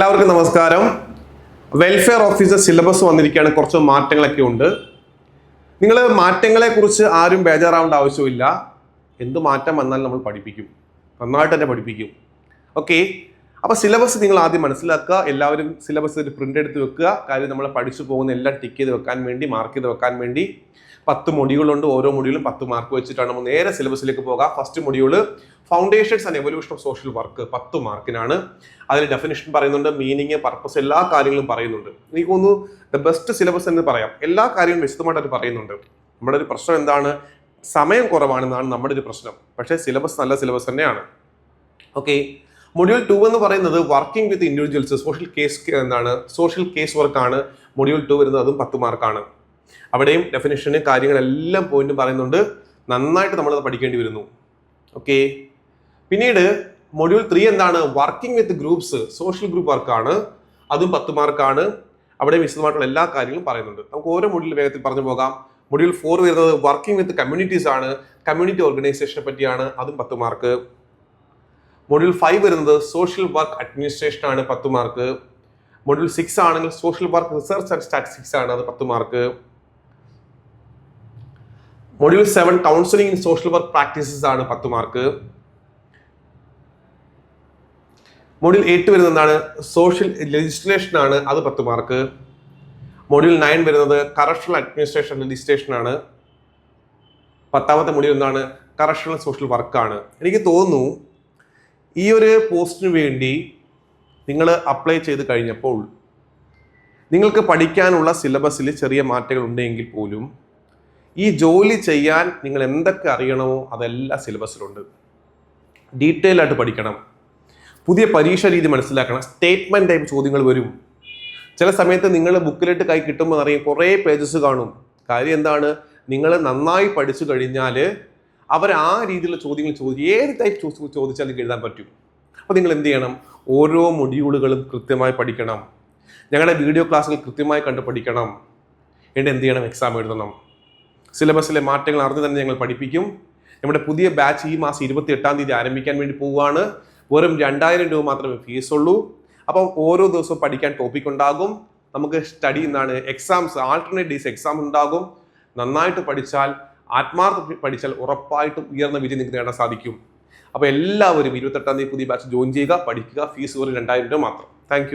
നമസ്കാരം. Welfare officer syllabus വന്നിരിക്കുകയാണ് കുറച്ച് മാറ്റങ്ങളൊക്കെ ഉണ്ട്. നിങ്ങൾ മാറ്റങ്ങളെക്കുറിച്ച് ആരും ബേജാറാവേണ്ട ആവശ്യമില്ല. എന്ത് മാറ്റം വന്നാലും നമ്മൾ പഠിപ്പിക്കും. നന്നായിട്ട് തന്നെ പഠിപ്പിക്കും. ഓക്കെ അപ്പോൾ സിലബസ് നിങ്ങൾ ആദ്യം മനസ്സിലാക്കുക. എല്ലാവരും സിലബസ് ഒരു പ്രിന്റ് എടുത്ത് വെക്കുക. കാര്യം നമ്മൾ പഠിച്ചു പോകുന്ന എല്ലാം ടിക്ക് ചെയ്ത് വെക്കാൻ വേണ്ടി മാർക്ക് ചെയ്ത് വെക്കാൻ വേണ്ടി പത്ത് മൊഡ്യൂളുണ്ട്. ഓരോ മൊഡ്യൂളും പത്ത് മാർക്ക് വെച്ചിട്ടാണ്. നമ്മൾ നേരെ സിലബസിലേക്ക് പോകാം. First module foundations and evolution of social work പത്ത് മാർക്കിനാണ്. അതിൽ ഡെഫിനേഷൻ പറയുന്നുണ്ട് മീനിങ് പർപ്പസ് എല്ലാ കാര്യങ്ങളും പറയുന്നുണ്ട്. എനിക്ക് തോന്നുന്നു ദ ബെസ്റ്റ് സിലബസ് എന്ന് പറയാം. എല്ലാ കാര്യവും വിശദമായിട്ട് പറയുന്നുണ്ട്. നമ്മുടെ ഒരു പ്രശ്നം എന്താണ്? സമയം കുറവാണെന്നാണ് നമ്മുടെ ഒരു പ്രശ്നം. പക്ഷേ സിലബസ് നല്ല സിലബസ് തന്നെയാണ്. ഓക്കെ മൊഡ്യൂൾ ടു എന്ന് പറയുന്നത് working with individuals social case എന്താണ്? സോഷ്യൽ കേസ് വർക്കാണ് മൊഡ്യൂൾ ടു വരുന്നത് അതും പത്ത് മാർക്കാണ്. അവിടെയും ഡെഫിനേഷന് കാര്യങ്ങളെല്ലാം പോയിന്റും പറയുന്നുണ്ട്. നന്നായിട്ട് നമ്മളത് പഠിക്കേണ്ടി വരുന്നു. ഓക്കെ പിന്നീട് മൊഡ്യൂൾ ത്രീ എന്താണ്? Working with groups social group വർക്കാണ് അതും പത്ത് മാർക്കാണ് അവിടെ വിശദമായിട്ടുള്ള എല്ലാ കാര്യങ്ങളും പറയുന്നുണ്ട്. നമുക്ക് ഓരോ മൊഡ്യൂൾ വേഗത്തിൽ പറഞ്ഞു പോകാം. മൊഡ്യൂൾ ഫോർ വരുന്നത് വർക്കിംഗ് വിത്ത് കമ്മ്യൂണിറ്റീസ് ആണ്. കമ്മ്യൂണിറ്റി ഓർഗനൈസേഷനെ പറ്റിയാണ്. അതും പത്ത് മാർക്ക് മൊഡ്യൂൾ ഫൈവ് വരുന്നത് സോഷ്യൽ വർക്ക് അഡ്മിനിസ്ട്രേഷൻ ആണ് പത്ത് മാർക്ക് മൊഡ്യൂൾ സിക്സ് ആണെങ്കിൽ social work research and statistics ആണ് അത് പത്ത് mark module seven counselling in social work practices ആണ് പത്ത് മാർക്ക് മൊഡ്യൂൾ എയ്റ്റ് വരുന്നത് എന്താണ് സോഷ്യൽ ലെജിസ്ലേഷൻ ആണ് അത് പത്ത് മാർക്ക് മോഡ്യൂൾ നയൻ വരുന്നത് കറക്ഷണൽ അഡ്മിനിസ്ട്രേഷൻ ലെജിസ്ലേഷൻ ആണ്. പത്താമത്തെ മൊഡ്യൂൾ എന്താണ്? കറക്ഷണൽ സോഷ്യൽ വർക്കാണ് എനിക്ക് തോന്നുന്നു ഈ ഒരു പോസ്റ്റിന് വേണ്ടി നിങ്ങൾ അപ്ലൈ ചെയ്ത് കഴിഞ്ഞപ്പോൾ നിങ്ങൾക്ക് പഠിക്കാനുള്ള സിലബസിൽ ചെറിയ മാറ്റങ്ങൾ ഉണ്ടെങ്കിൽ പോലും ഈ ജോലി ചെയ്യാൻ നിങ്ങൾ എന്തൊക്കെ അറിയണമോ അതെല്ലാം സിലബസിലുണ്ട് ഡീറ്റെയിൽ ആയിട്ട് പഠിക്കണം. പുതിയ പരീക്ഷാ രീതി മനസ്സിലാക്കണം. സ്റ്റേറ്റ്മെന്റ് ടൈപ്പ് ചോദ്യങ്ങൾ വരും. ചില സമയത്ത് നിങ്ങൾ ബുക്കിലിട്ട് കൈ കിട്ടുമ്പോൾ അറിയാം കുറേ പേജസ് കാണും. കാര്യം എന്താണ്? നിങ്ങൾ നന്നായി പഠിച്ചു കഴിഞ്ഞാൽ അവർ ആ രീതിയിലുള്ള ചോദ്യങ്ങൾ ചോദിച്ചു ഏത് ടൈപ്പ് ചോദിച്ചാൽ നിങ്ങൾക്ക് എഴുതാൻ പറ്റും. അപ്പോൾ നിങ്ങൾ എന്ത് ചെയ്യണം? ഓരോ മൊഡ്യൂളുകളും കൃത്യമായി പഠിക്കണം. ഞങ്ങളുടെ വീഡിയോ ക്ലാസ്സുകൾ കൃത്യമായി കണ്ട് പഠിക്കണം. എന്നിട്ട് എന്ത് ചെയ്യണം? എക്സാം എഴുതണം. സിലബസിലെ മാറ്റങ്ങൾ അറിഞ്ഞ് തന്നെ ഞങ്ങൾ പഠിപ്പിക്കും. നമ്മുടെ പുതിയ ബാച്ച് ഈ മാസം ഇരുപത്തി എട്ടാം തീയതി ആരംഭിക്കാൻ വേണ്ടി പോവുകയാണ്. വെറും രണ്ടായിരം രൂപ മാത്രമേ ഫീസ് ഉള്ളൂ അപ്പം ഓരോ ദിവസവും പഠിക്കാൻ ടോപ്പിക് ഉണ്ടാകും. നമുക്ക് സ്റ്റഡി എന്താണ് എക്സാംസ് ആൾട്ടർനേറ്റ് ഡേയ്സ് എക്സാം ഉണ്ടാകും. നന്നായിട്ട് പഠിച്ചാൽ ആത്മാർത്ഥ പഠിച്ചാൽ ഉറപ്പായിട്ടും ഉയർന്ന വിജയം നിങ്ങൾക്ക് നേടാൻ സാധിക്കും. അപ്പോൾ എല്ലാവരും ഇരുപത്തെട്ടാം തീയതി പുതിയ ബാച്ച് ജോയിൻ ചെയ്യുക പഠിക്കുക ഫീസ് വെറും രണ്ടായിരം രൂപ മാത്രം. താങ്ക്